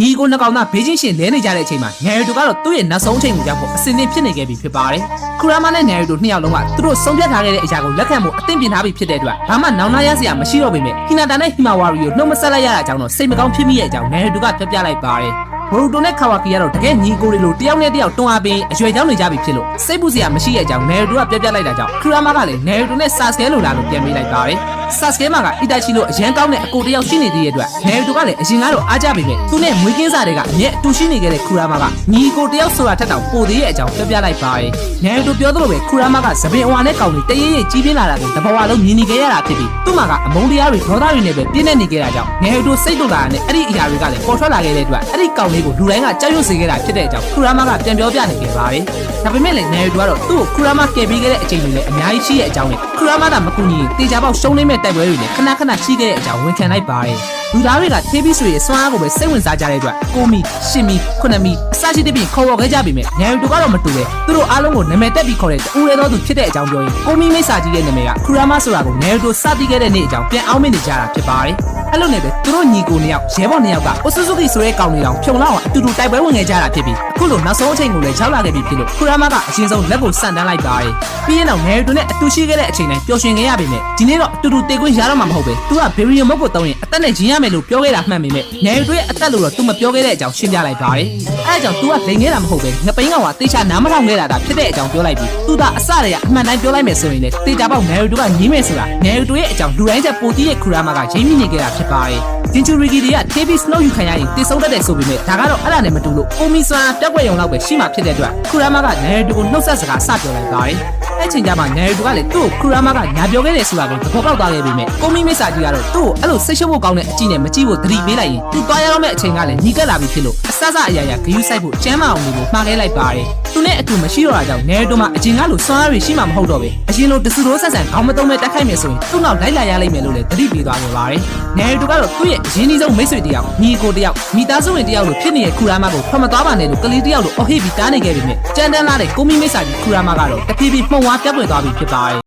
ညီကိုနှစ်ကောင်သားဘေးချင်းရှင်လဲနေကြတဲ့အချိန်မှာနယ်ရီတိုကတော့သူ့ရဲ့နောက်ဆုံးအချိန်ကိုရောက်ဖို့အစင်းသင်းဖြစ်နေခဲ့ပြီဖြစ်ပါတယ်ခူရာမာနဲ့နယ်ရီတိုနှစ်ယောက်လုံးကသူတို့ဆုံးဖြတ်ထားခဲ့တဲ့အရာကိုလက်ခံဖို့အသင့်ပြင်ထားပြီဖြစ်တဲ့အတွက်ဘာမှနောင်နာရစရာမရှိတော့ပေမဲ့ဟီနာတာနဲ့ဟီမာဝါရီကိုနှုတ်မဆက်လိုက်ရတာကြောင့်တော့စိတ်မကောင်းဖြစ်မိတဲ့အကြောင်းနယ်ရီတိုကပြပြလိုက်ပါတယ်ဘရူတိုနဲ့ခါဝါကီကတော့တကယ်ညီကိုတွေလိုတယောက်နဲ့တယောက်တွန်းအားပေးအရွယ်ကြောင်းနေကြပြီဖြစ်လို့စိတ်ပူစရာမရှိတဲ့အကြောင်းနယ်ရီတိုကပြပြလိုက်တာကြောင့်ခူရာမာကလည်းနယ်ရီတိုနဲ့ဆာစကဲလိုလာလို့ပြန်ပေးလိုက်ပါတယ် ဆာစကဲမာကအီတာချီလိုအရန်ကောင်းတဲ့အကိုတယောက်ရှိနေသေးတဲ့အတွက်နယ်ရီတိုကလည်းအရင်ကတော့အားကြပေမဲ့သူနဲ့မွေးကင်းစားတွေကအမြဲအတူရှိနေခဲ့တဲ့ခူရာမာကညီကိုတယောက်ဆိုတာထက်တောင်ပိုသေးရဲ့အကြောင်းပြပြလိုက်ပါတယ်နယ်ရီတိုပြောသလိုပဲခူရာမာကသပင်အဝါနဲ့ကောင်တွေတရေရေကြီးပြင်းလာတာကိုတဘဝလုံးမြင်နေခဲ့ရတာဖြစ်ပြီးသူ့မှာကအမုန်းတရားတွေဒေါသတွေနဲ့ပဲပြင်းနေနေခဲ့တာကြောင့်နယ်ရီတိုစိတ်တုန်လာတဲ့အဲ့ဒီအရာတွေကလည်းပေါ်ထွက်လာခဲ့တဲ့အတွက်အဲ့ဒီကောင်လေးကိုလူတိုင်းကကြောက်ရွံ့စေခဲ့တာဖြစ်တဲ့အကြောင်းခူရာမာကပြန်ပြောပြနေခဲ့ပါတယ်ဒါပေမဲ့လည်းနယ်ရီတိုကတော့သူ့ကိုခူရာမာကယ်ပေးခဲ့တဲ့အချိန်တွေလည်းအများကြီးရှိတဲ့အကြောင်းနဲ့ ခူရာမာကမကူညီရင်တေချာပေါက်ရှုံးနေမဲ့တိုက်ပွဲတွေနဲ့ခဏခဏရှိခဲ့တဲ့အကြောင်းဝန်ခံလိုက်ပါတယ် လူသားတွေကသေးပြီးဆိုရင်စွမ်းအားကိုပဲစိတ်ဝင်စားကြတဲ့အတွက်ကိုမီရှင်မီခုနမီအစရှိတဲ့ပြင်ခေါ်ဝေါ်ခဲ့ကြပြီမဲ့နယ်ရီတိုကတော့မတူပဲသူတို့အားလုံးကိုနာမည်တက်ပြီးခေါ်တဲ့တူရဲတော်သူဖြစ်တဲ့အကြောင်းပြောရင်ကိုမီမိတ်ဆာကြီးရဲ့နာမည်ကခူရာမာဆိုတာကိုနယ်ရီတိုစသိခဲ့တဲ့နေ့အကြောင်းပြန်အောင်မနေကြတာဖြစ်ပါတယ်အဲ့လိုနဲ့ပဲသူတို့ညီကိုနှစ်ယောက်ရဲဘော်နှစ်ယောက်ကအိုဆူဇူကီဆိုတဲ့ကောင်တွေတောင်ဖြုံလောက်အောင်အတူတူတိုက်ပွဲဝင်ခဲ့ကြတာဖြစ်ပြီးအခုလိုနောက်ဆုံးအချိန်ကိုလည်းရောက်လာခဲ့ပြီဖြစ်လို့ခူရာမာကအရင်ဆုံးလက်ကိုဆန့်တန်းလိုက်ပါတယ်ပြီးရင်တော့နယ်ရီတိုနဲ့အတူရှိခဲ့တဲ့အချိန်တိုင်းပျော်ရွှင်ခဲ့ရပေမဲ့ဒီနေ့တော့အတူတူတေခွင့်ရတော့မှာမဟုတ်ပဲသူကဘေရီယံမုတ်ကိုတောင်းရင်အသက်နဲ့ဂျင်းရမယ်လို့ပြောခဲ့တာမှန်ပေမဲ့နယ်ရီတိုရဲ့အသက်လို့တော့သူမပြောခဲ့တဲ့အကြောင်းရှင်းပြလိုက်ပါတယ်အဲအကြောင်း तू ကလိန်ခဲ့တာမဟုတ်ပဲငပိန်းကောင်ကတေချာနားမထောင်ခဲ့တာဒါဖြစ်တဲ့အကြောင်းပြောလိုက်ပြီးသူကအစတည်းကအမှန်တိုင်းပြောလိုက်မယ်ဆိုရင်လေတေချာပေါက်နယ်ရီတိုကညီးမယ်ဆိုတာနယ်ရီတိုရဲ့အကြောင်းလူတိုင်းချက်ပိုတီးရဲ့ခူရာမာကရင်းမိနေခဲ့တာဖြစ်ပါတယ်ဂျင်ချူရီဂီတွေက TV Snow ယူခံရရင်တိစုံတတ်တယ်ဆိုပေမဲ့ဒါကတော့အဲ့ဒါနဲ့မတူလို့အိုမီဆွာပြက်ွက်ရုံလောက်ပဲရှိမှဖြစ်တဲ့အတွက်ခူရာမာကနယ်ရီတိုကိုနှုတ်ဆက်စကားစပြောလိုက်ပါတယ် အဲ့ချိန်ကျမှနယ်ရီတိုကလည်းသူ့ကိုခူရာမာကညာပြောခဲ့တယ်ဆိုတာကိုသဘောပေါက်သွားခဲ့ပေမဲ့ကိုမီမိတ်ဆာကြီးကတော့သူ့ကိုအဲ့လိုစိတ်ရှုပ်ဖို့ကောင်းတဲ့အကြည့်နဲ့မကြည့်ဖို့သတိပေးလိုက်ရင်သူသွားရတော့မယ့်အချိန်ကလည်းညီကပ်လာပြီဖြစ်လို့အဆအဆအရာရာဂယုဆိုင်ဖို့ကျမ်းမအောင်လို့မှားခဲ့လိုက်ပါတယ်သူနဲ့အတူမရှိတော့တာကြောင့်နယ်ရီတိုမှာအချင်းကလို့စွမ်းအားတွေရှိမှမဟုတ်တော့ပဲအရင်လိုတဆူရိုးဆက်ဆန်ခေါင်းမသုံးမဲ့တက်ခိုက်မယ်ဆိုရင်သူ့နောက်လိုက်လာရလိမ့်မယ်လို့လည်းသတိပေးသွားခဲ့ပါတယ်နယ်ရီတိုကတော့သူ့ရဲ့အရင်ကြီးဆုံးမိတ်ဆွေတယောက်ညီကိုတယောက်မိသားစုဝင်တယောက်လိုဖြစ်နေတဲ့ခူရာမာကိုဖမသွားပါနဲ့လို့ကလေးတယောက်လိုအဟိပြီးတားနေခဲ့ပေမဲ့ကြမ်းတမ်းလာတဲ့ကိုမီမိတ်ဆာကြီးခူရာမာကတော့တဖြည်းဖြည်းမှုံဝါပြတ်ပွင့်သွားပြီဖြစ်ပါတယ်